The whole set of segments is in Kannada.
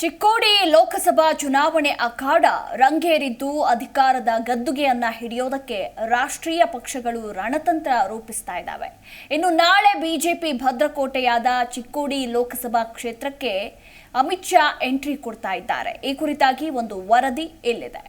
ಚಿಕ್ಕೋಡಿ ಲೋಕಸಭಾ ಚುನಾವಣೆ ಅಖಾಡ ರಂಗೇರಿದ್ದು ಅಧಿಕಾರದ ಗದ್ದುಗೆಯನ್ನ ಹಿಡಿಯೋದಕ್ಕೆ ರಾಷ್ಟ್ರೀಯ ಪಕ್ಷಗಳು ರಣತಂತ್ರ ರೂಪಿಸ್ತಾ ಇದ್ದಾವೆ. ಇನ್ನು ನಾಳೆ ಬಿಜೆಪಿ ಭದ್ರಕೋಟೆಯಾದ ಚಿಕ್ಕೋಡಿ ಲೋಕಸಭಾ ಕ್ಷೇತ್ರಕ್ಕೆ ಅಮಿತ್ ಶಾ ಎಂಟ್ರಿ ಕೊಡ್ತಾ ಇದ್ದಾರೆ. ಈ ಕುರಿತಾಗಿ ಒಂದು ವರದಿ ಇಲ್ಲಿದೆ.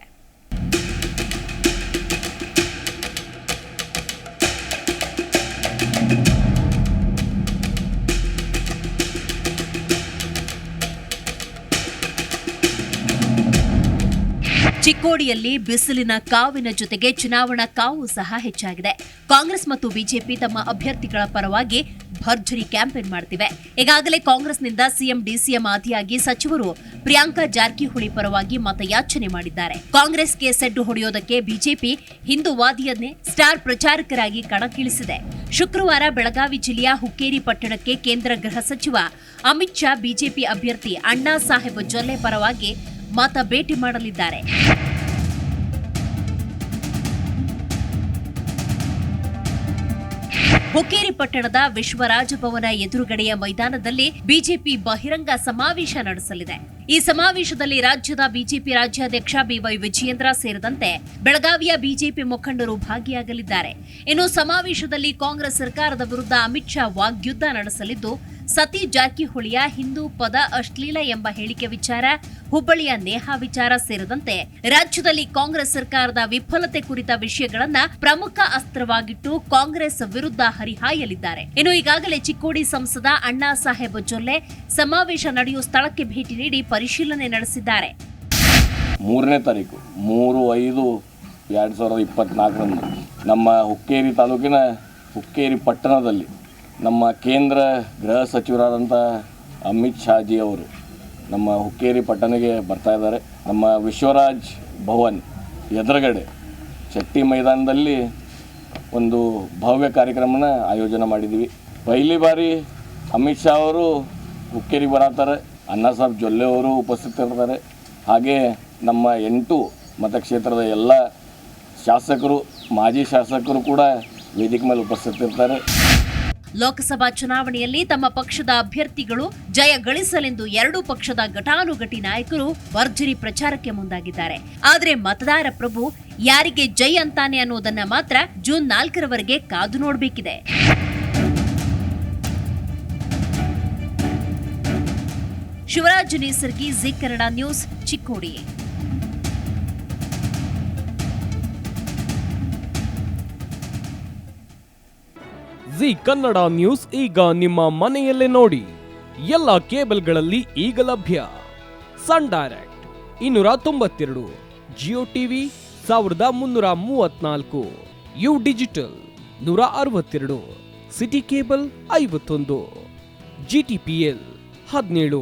ಚಿಕ್ಕೋಡಿಯಲ್ಲಿ ಬಿಸಿಲಿನ ಕಾವಿನ ಜೊತೆಗೆ ಚುನಾವಣಾ ಕಾವು ಸಹ ಹೆಚ್ಚಾಗಿದೆ. ಕಾಂಗ್ರೆಸ್ ಮತ್ತು ಬಿಜೆಪಿ ತಮ್ಮ ಅಭ್ಯರ್ಥಿಗಳ ಪರವಾಗಿ ಭರ್ಜರಿ ಕ್ಯಾಂಪೇನ್ ಮಾಡ್ತಿವೆ. ಈಗಾಗಲೇ ಕಾಂಗ್ರೆಸ್ನಿಂದ ಸಿಎಂ, ಡಿಸಿಎಂ ಆದಿಯಾಗಿ ಸಚಿವರು ಪ್ರಿಯಾಂಕಾ ಜಾರಕಿಹೊಳಿ ಪರವಾಗಿ ಮತಯಾಚನೆ ಮಾಡಿದ್ದಾರೆ. ಕಾಂಗ್ರೆಸ್ಗೆ ಸೆಡ್ಡು ಹೊಡೆಯೋದಕ್ಕೆ ಬಿಜೆಪಿ ಹಿಂದುವಾದಿಯನ್ನೇ ಸ್ಟಾರ್ ಪ್ರಚಾರಕರಾಗಿ ಕಣಕ್ಕಿಳಿಸಿದೆ. ಶುಕ್ರವಾರ ಬೆಳಗಾವಿ ಜಿಲ್ಲೆಯ ಹುಕ್ಕೇರಿ ಪಟ್ಟಣಕ್ಕೆ ಕೇಂದ್ರ ಗೃಹ ಸಚಿವ ಅಮಿತ್ ಶಾ ಬಿಜೆಪಿ ಅಭ್ಯರ್ಥಿ ಅಣ್ಣಾ ಸಾಹೇಬ್ ಜೊಲ್ಲೆ ಪರವಾಗಿ ಮತ ಭೇಟಿ ಮಾಡಲಿದ್ದಾರೆ. ಹುಕ್ಕೇರಿ ಪಟ್ಟಣದ ವಿಶ್ವರಾಜ ಭವನ ಎದುರುಗಡೆಯ ಮೈದಾನದಲ್ಲಿ ಬಿಜೆಪಿ ಬಹಿರಂಗ ಸಮಾವೇಶ ನಡೆಸಲಿದೆ. ಈ ಸಮಾವೇಶದಲ್ಲಿ ರಾಜ್ಯದ ಬಿಜೆಪಿ ರಾಜ್ಯಾಧ್ಯಕ್ಷ ಬಿವೈ ವಿಜಯೇಂದ್ರ ಸೇರಿದಂತೆ ಬೆಳಗಾವಿಯ ಬಿಜೆಪಿ ಮುಖಂಡರು ಭಾಗಿಯಾಗಲಿದ್ದಾರೆ. ಇನ್ನು ಸಮಾವೇಶದಲ್ಲಿ ಕಾಂಗ್ರೆಸ್ ಸರ್ಕಾರದ ವಿರುದ್ಧ ಅಮಿತ್ ಶಾ ವಾಗ್ಯುದ್ಧ ನಡೆಸಲಿದ್ದು ಸತಿ ಜಾರಕಿಹೊಳಿಯ ಹಿಂದೂ ಪದ ಅಶ್ಲೀಲ ಎಂಬ ಹೇಳಿಕೆ ವಿಚಾರ, ಹುಬ್ಬಳ್ಳಿಯ ನೇಹಾ ವಿಚಾರ ಸೇರಿದಂತೆ ರಾಜ್ಯದಲ್ಲಿ ಕಾಂಗ್ರೆಸ್ ಸರ್ಕಾರದ ವಿಫಲತೆ ಕುರಿತ ವಿಷಯಗಳನ್ನ ಪ್ರಮುಖ ಅಸ್ತ್ರವಾಗಿಟ್ಟು ಕಾಂಗ್ರೆಸ್ ವಿರುದ್ಧ ಹರಿಹಾಯಲಿದ್ದಾರೆ. ಇನ್ನು ಈಗಾಗಲೇ ಚಿಕ್ಕೋಡಿ ಸಂಸದ ಅಣ್ಣಾ ಸಾಹೇಬ್ ಜೊಲ್ಲೆ ಸಮಾವೇಶ ನಡೆಯುವ ಸ್ಥಳಕ್ಕೆ ಭೇಟಿ ನೀಡಿ ಪರಿಶೀಲನೆ ನಡೆಸಿದ್ದಾರೆ. ಮೂರನೇ ತಾರೀಕು, ಮೂರು, ಐದು, ಎರಡು ಸಾವಿರದ ಇಪ್ಪತ್ನಾಲ್ಕರಂದು ನಮ್ಮ ಹುಕ್ಕೇರಿ ತಾಲೂಕಿನ ಹುಕ್ಕೇರಿ ಪಟ್ಟಣದಲ್ಲಿ ನಮ್ಮ ಕೇಂದ್ರ ಗೃಹ ಸಚಿವರಾದಂಥ ಅಮಿತ್ ಶಾಜಿ ಅವರು ನಮ್ಮ ಹುಕ್ಕೇರಿ ಪಟ್ಟಣಕ್ಕೆ ಬರ್ತಾ ಇದ್ದಾರೆ. ನಮ್ಮ ವಿಶ್ವರಾಜ್ ಭವನ್ ಎದುರುಗಡೆ ಶೆಟ್ಟಿ ಮೈದಾನದಲ್ಲಿ ಒಂದು ಭವ್ಯ ಕಾರ್ಯಕ್ರಮನ ಆಯೋಜನೆ ಮಾಡಿದ್ದೀವಿ. ಪೈಲಿ ಬಾರಿ ಅಮಿತ್ ಶಾ ಅವರು ಹುಕ್ಕೇರಿಗೆ ಬರತ್ತಾರೆ ಅಣ್ಣಾ ಸಾಹೇಬ್ ಜೊಲ್ಲೆ ಅವರು ಉಪಸ್ಥಿತರಿದ್ದಾರೆ. ಹಾಗೆ ನಮ್ಮ ಎಂಟು ಮತಕ್ಷೇತ್ರದ ಎಲ್ಲ ಶಾಸಕರು, ಮಾಜಿ ಶಾಸಕರು ಕೂಡ ವೇದಿಕೆ ಮೇಲೆ ಉಪಸ್ಥಿತರಿರ್ತಾರೆ ಲೋಕಸಭಾ ಚುನಾವಣೆಯಲ್ಲಿ ತಮ್ಮ ಪಕ್ಷದ ಅಭ್ಯರ್ಥಿಗಳು ಜಯ ಗಳಿಸಲೆಂದು ಎರಡೂ ಪಕ್ಷದ ಘಟಾನುಘಟಿ ನಾಯಕರು ಭರ್ಜರಿ ಪ್ರಚಾರಕ್ಕೆ ಮುಂದಾಗಿದ್ದಾರೆ. ಆದರೆ ಮತದಾರ ಪ್ರಭು ಯಾರಿಗೆ ಜೈ ಅಂತಾನೆ ಅನ್ನೋದನ್ನ ಮಾತ್ರ ಜೂನ್ ನಾಲ್ಕರವರೆಗೆ ಕಾದು ನೋಡಬೇಕಿದೆ. Shivaraj Nesargi, Zee Kannada news, Chikkodi. Zee Kannada news ಈಗ ನಿಮ್ಮ ಮನೆಯಲ್ಲೇ ನೋಡಿ. ಎಲ್ಲ ಕೇಬಲ್ಗಳಲ್ಲಿ ಈಗ ಲಭ್ಯ. ಸನ್ ಡೈರೆಕ್ಟ್ ಇನ್ನೂರ ತೊಂಬತ್ತೆರಡು, ಜಿಯೋ ಟಿವಿ ಸಾವಿರದ ಮುನ್ನೂರ ಮೂವತ್ನಾಲ್ಕು, ಯು ಡಿಜಿಟಲ್ ನೂರ ಅರವತ್ತೆರಡು, ಸಿಟಿ ಕೇಬಲ್ ಐವತ್ತೊಂದು, ಜಿ ಟಿ ಪಿ ಎಲ್ ಹದಿನೇಳು.